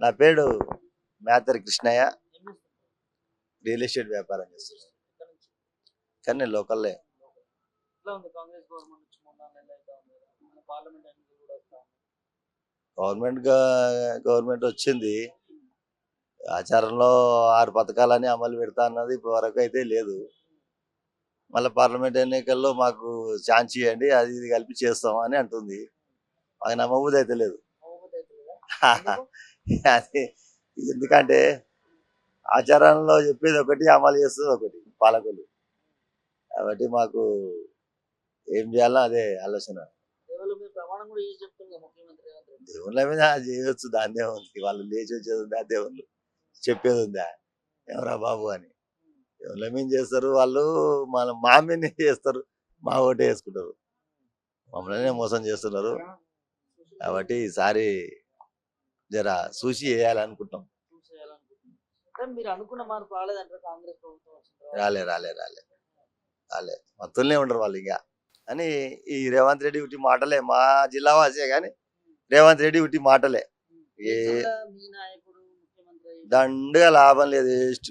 నా పేరు మేతరి Krishnaiah? Real estate వ్యాపారం చేస్తున్నాను? కానీ నేను లోకల్లే గవర్నమెంట్. గవర్నమెంట్ వచ్చింది. ఆచారంలో ఆరు పథకాలని అమలు పెడతా అన్నది ఇప్పటి వరకు అయితే లేదు. మళ్ళీ పార్లమెంట్ ఎన్నికల్లో మాకు ఛాన్స్ ఇవ్వండి అది ఇది కలిపి చేస్తాం అని అంటుంది. మాకు నమ్మబుద్ధి అయితే లేదు. అది ఎందుకంటే ఆచారంలో చెప్పేది ఒకటి అమలు చేస్తుంది ఒకటి పాలకులు. కాబట్టి మాకు ఏం చేయాలో అదే ఆలోచన. దేవుళ్ళ మీద చేయొచ్చు దాన్నే ఉంది. వాళ్ళు లేచి వచ్చేది ఉందా దేవుళ్ళు? చెప్పేది ఉందా? ఎవరా బాబు అని. దేవుళ్ళ మీద చేస్తారు వాళ్ళు మన మా మీద చేస్తారు. మా ఓటే వేసుకుంటారు. మమ్మల్ని మోసం చేస్తున్నారు. కాబట్టి ఈసారి జర చూసి వేయాలనుకుంటాం చూసేయాలనుకుంటున్నాను. కానీ మీరు అనుకున్న మార్పు రాలేదంటారు కాంగ్రెస్ ప్రభుత్వం వచ్చిన తర్వాత. రాలే రాలే రాలే. రాలే. మొత్తంలో ఉండరు వాళ్ళు ఇంకా. అని ఈ రేవంత్ రెడ్డి ఉట్టి మాటలే మా జిల్లా వాసే కానీ రేవంత్ రెడ్డి ఉట్టి మాటలే. ఏ దండుగా లాభం లేదు వేస్ట్.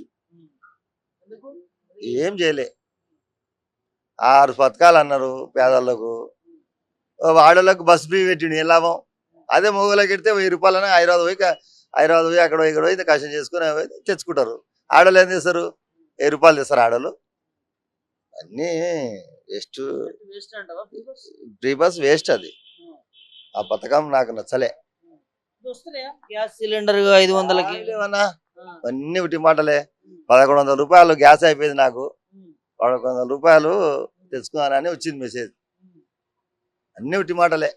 ఏం చేయలే. ఆరు పథకాలు అన్నారు పేదలకు వాడలకు బస్ ఫ్రీ పెట్టిండు ఏ లాభం? అదే మొగోళ్ళకి పెడితే వెయ్యి రూపాయలని హైదరాబాద్ పోయి హైదరాబాద్ పోయి అక్కడ ఇక్కడ పోయి కష్టం చేసుకుని తెచ్చుకుంటారు. ఆడోళ్ళు ఏం చేస్తారు? వెయ్యి రూపాయలు తెస్తారు ఆడోళ్ళు. అన్నీ వేస్ట్. ఫ్రీ బస్ వేస్ట్ అది. ఆ పథకం నాకు నచ్చలే. గ్యాస్ సిలిండర్ ఐదు వందలకి. లేవన్నా అన్ని ఒకటి మాటలే. పదకొండు వందల రూపాయలు గ్యాస్ అయిపోయింది నాకు. పదకొండు వందల రూపాయలు తెచ్చుకున్నానని వచ్చింది మెసేజ్. అన్ని ఉట్టి మాటలే.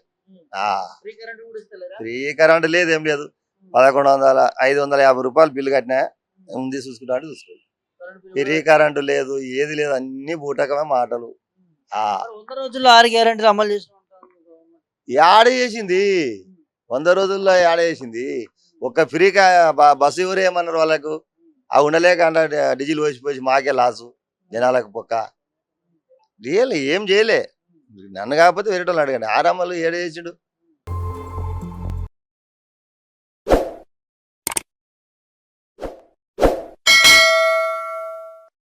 ఫ్రీ కరెంట్ లేదు ఏం లేదు. పదకొండు వందల ఐదు వందల యాభై రూపాయలు బిల్లు కట్టినా ఉంది చూసుకుంటాడు చూసుకో. ఫ్రీ కరెంటు లేదు ఏది లేదు అన్ని బూటకమే మాటలు. వంద రోజుల్లో ఆరు గ్యారెంటీలు అమలు చేసిన గవర్నమెంట్. యాడ చేసింది? వంద రోజుల్లో యాడ చేసింది? ఒక్క ఫ్రీ బస్సు ఎవరు ఏమన్నారు వాళ్ళకు? ఆ ఉండలేక డీజిల్ పోసి పోసి మాకే లాసు జనాలకు పొక్క రియల్ ఏం చేయలే. నన్ను కాకపోతే వేరేటోళ్ళు అడగండి. ఆరామలు ఏడ చేసిండు?